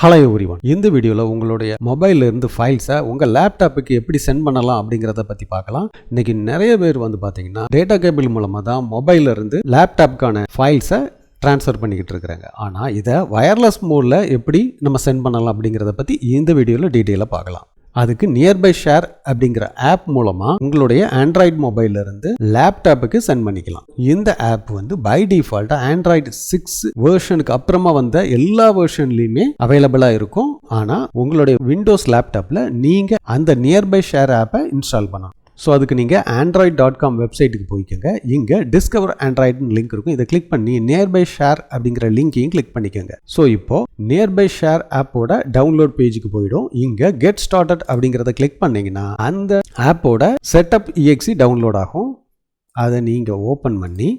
Hello everyone இந்த வீடியோவில் உங்களுடைய மொபைலில் இருந்து ஃபைல்ஸை உங்கள் லேப்டாப்புக்கு எப்படி சென்ட் பண்ணலாம் அப்படிங்கிறத பற்றி பார்க்கலாம். இன்றைக்கி நிறைய பேர் வந்து பார்த்தீங்கன்னா டேட்டா கேபிள் மூலமாக தான் மொபைலில் இருந்து லேப்டாப்புக்கான ஃபைல்ஸை ட்ரான்ஸ்ஃபர் பண்ணிக்கிட்டு இருக்கிறாங்க. ஆனால் இதை வயர்லெஸ் மோடில் எப்படி நம்ம சென்ட் பண்ணலாம் அப்படிங்கிறத பற்றி இந்த வீடியோவில் டீட்டெயிலாக பார்க்கலாம். அதுக்கு நியர்பை ஷேர் அப்படிங்கிற ஆப் மூலமாக உங்களுடைய ஆண்ட்ராய்டு மொபைல்ல இருந்து லேப்டாப்புக்கு சென்ட் பண்ணிக்கலாம். இந்த ஆப் வந்து பை டிஃபால்ட்டாக ஆண்ட்ராய்டு சிக்ஸ் வேர்ஷனுக்கு அப்புறமா வந்த எல்லா வேர்ஷன்லேயுமே அவைலபிளாக இருக்கும். ஆனால் உங்களுடைய விண்டோஸ் லேப்டாப்பில் நீங்கள் அந்த நியர்பை ஷேர் ஆப்பை இன்ஸ்டால் பண்ணலாம். ஸோ அதுக்கு நீங்கள் ஆண்ட்ராய்ட் டாட் காம் வெப்சைட்டுக்கு போய்க்கோங்க. இங்கே டிஸ்கவர் ஆண்ட்ராய்டுன்னு லிங்க் இருக்கும். இதை கிளிக் பண்ணி நியர்பை ஷேர் அப்படிங்கிற லிங்கையும் கிளிக் பண்ணிக்கோங்க. ஸோ இப்போ நியர்பை ஷேர் ஆப்போட டவுன்லோட் பேஜுக்கு போயிடும். இங்கே கெட் ஸ்டார்டட் அப்படிங்கிறத கிளிக் பண்ணீங்கன்னா அந்த ஆப்போட செட்டப் இஎக்ஸி டவுன்லோட் ஆகும். அதை நீங்கள் ஓப்பன் பண்ணி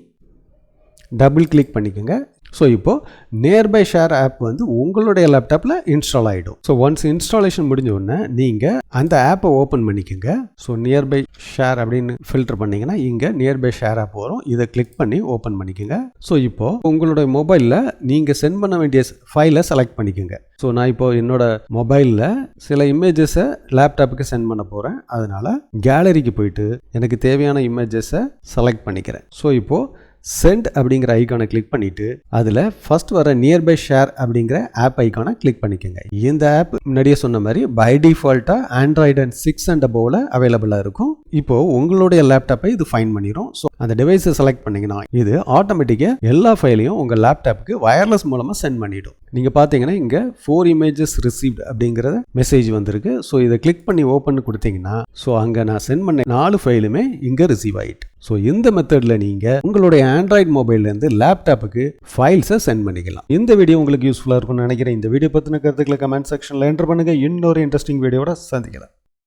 டபுள் கிளிக் பண்ணிக்கோங்க. ஸோ இப்போது நியர்பை ஷேர் ஆப் வந்து உங்களுடைய லேப்டாப்பில் இன்ஸ்டால் ஆகிடும் ஸோ ஒன்ஸ் இன்ஸ்டாலேஷன் முடிஞ்ச உடனே நீங்கள் அந்த ஆப்பை ஓப்பன் பண்ணிக்கோங்க. ஸோ நியர்பை ஷேர் அப்படின்னு ஃபில்டர் பண்ணிங்கன்னா இங்கே நியர்பை ஷேர் ஆப் வரும். இதை கிளிக் பண்ணி ஓப்பன் பண்ணிக்கோங்க. ஸோ இப்போது உங்களுடைய மொபைலில் நீங்கள் சென்ட் பண்ண வேண்டிய ஃபைலை செலக்ட் பண்ணிக்கோங்க. ஸோ நான் இப்போ என்னோட மொபைலில் சில இமேஜஸை லேப்டாப்புக்கு சென்ட் பண்ண போகிறேன் அதனால் கேலரிக்கு போயிட்டு எனக்கு தேவையான இமேஜஸை செலக்ட் பண்ணிக்கிறேன். ஸோ இப்போது சென்ட் அப்படிங்கிற ஐக்கானை கிளிக் பண்ணிவிட்டு அதில் ஃபஸ்ட் வர நியர்பை ஷேர் அப்படிங்கிற ஆப் ஐக்கானை கிளிக் பண்ணிக்கோங்க. இந்த ஆப் முன்னாடியே சொன்ன மாதிரி பை டிஃபால்ட்டாக ஆண்ட்ராய்டு அண்ட் சிக்ஸ் அண்ட் அபோவில் அவைலபிளாக இருக்கும். இப்போது உங்களுடைய லேப்டாப்பை இது ஃபைன் பண்ணிடும் ஸோ அந்த டிவைஸை செலக்ட் பண்ணிங்கன்னா இது ஆட்டோமேட்டிக்காக எல்லா ஃபைலையும் உங்கள் லேப்டாப்புக்கு வயர்லெஸ் மூலமாக சென்ட் பண்ணிவிடும் நீங்கள் பார்த்தீங்கன்னா இங்கே ஃபோர் இமேஜஸ் ரிசீவ்ட் அப்படிங்கிற மெசேஜ் வந்திருக்கு. ஸோ இதை கிளிக் பண்ணி ஓப்பன் கொடுத்தீங்கன்னா ஸோ அங்கே நான் சென்ட் பண்ண நாலு ஃபைலுமே இங்கே ரிசீவ் ஆகிட்டு ஸோ இந்த மெத்தடில் நீங்கள் உங்களுடைய ஆண்ட்ராய்டு மொபைல்லேருந்து லேப்டாப்புக்கு ஃபைல்ஸை சென்ட் பண்ணிக்கலாம். இந்த வீடியோ உங்களுக்கு யூஸ்ஃபுல்லாக இருக்கும்னு நினைக்கிறேன். இந்த வீடியோ பற்றின கருத்துக்களை கமெண்ட் செக்ஷனில் என்டர் பண்ணுங்கள் இன்னொரு இன்ட்ரெஸ்டிங் வீடியோட சந்திக்கலாம்.